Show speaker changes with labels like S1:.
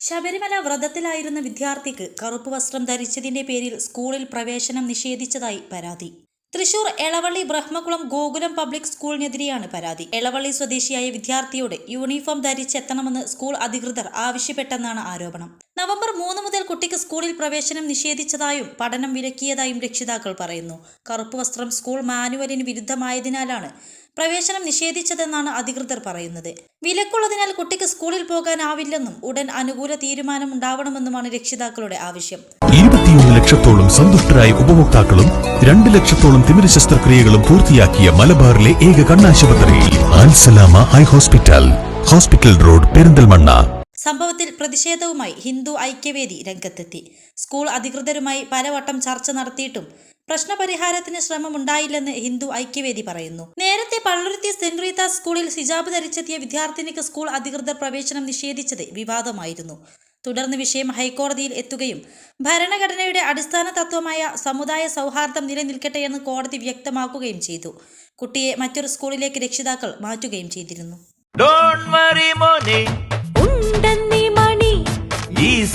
S1: ശബരിമല വ്രതത്തിലായിരുന്ന വിദ്യാർത്ഥിക്ക് കറുപ്പ് വസ്ത്രം ധരിച്ചതിന്റെ പേരിൽ സ്കൂളിൽ പ്രവേശനം നിഷേധിച്ചതായി പരാതി. തൃശൂർ എളവള്ളി ബ്രഹ്മകുളം ഗോകുലം പബ്ലിക് സ്കൂളിനെതിരെയാണ് പരാതി. എളവള്ളി സ്വദേശിയായ വിദ്യാർത്ഥിയോട് യൂണിഫോം ധരിച്ചെത്തണമെന്ന് സ്കൂൾ അധികൃതർ ആവശ്യപ്പെട്ടെന്നാണ് ആരോപണം. നവംബർ മൂന്ന് മുതൽ കുട്ടിക്ക് സ്കൂളിൽ പ്രവേശനം നിഷേധിച്ചതായും പഠനം വിലക്കിയതായും രക്ഷിതാക്കൾ പറയുന്നു. കറുപ്പ് വസ്ത്രം സ്കൂൾ മാനുവലിന് വിരുദ്ധമായതിനാലാണ് പ്രവേശനം നിഷേധിച്ചതെന്നാണ് അധികൃതർ പറയുന്നത്. വിലക്കുള്ളതിനാൽ കുട്ടിക്ക് സ്കൂളിൽ പോകാനാവില്ലെന്നും ഉടൻ അനുകൂല തീരുമാനം ഉണ്ടാവണമെന്നുമാണ് രക്ഷിതാക്കളുടെ ആവശ്യം.
S2: ഇരുപത്തിയൊന്ന് ലക്ഷത്തോളം സന്തുഷ്ടരായ ഉപഭോക്താക്കളും രണ്ട് ലക്ഷത്തോളം തിമിര ശസ്ത്രക്രിയകളും പൂർത്തിയാക്കിയ മലബാറിലെ ഏക കണ്ണാശുപത്രി ഹോസ്പിറ്റൽ. Hospital road Perinthalmanna.
S1: സംഭവത്തിൽ പ്രതിഷേധവുമായി ഹിന്ദു ഐക്യവേദി രംഗത്തെത്തി. സ്കൂൾ അധികൃതരുമായി പലവട്ടം ചർച്ച നടത്തിയിട്ടും പ്രശ്നപരിഹാരത്തിന് ശ്രമമുണ്ടായില്ലെന്ന് ഹിന്ദു ഐക്യവേദി പറയുന്നു. നേരത്തെ പള്ളുരുത്തി സെന്റ് സ്കൂളിൽ ഹിജാബ് ധരിച്ചെത്തിയ വിദ്യാർത്ഥിനിക്ക് സ്കൂൾ അധികൃതർ പ്രവേശനം നിഷേധിച്ചത് വിവാദമായിരുന്നു. തുടർന്ന് വിഷയം ഹൈക്കോടതിയിൽ എത്തുകയും ഭരണഘടനയുടെ അടിസ്ഥാന തത്വമായ സമുദായ സൗഹാർദ്ദം നിലനിൽക്കട്ടെ എന്ന് കോടതി വ്യക്തമാക്കുകയും ചെയ്തു. കുട്ടിയെ മറ്റൊരു സ്കൂളിലേക്ക് രക്ഷിതാക്കൾ മാറ്റുകയും ചെയ്തിരുന്നു.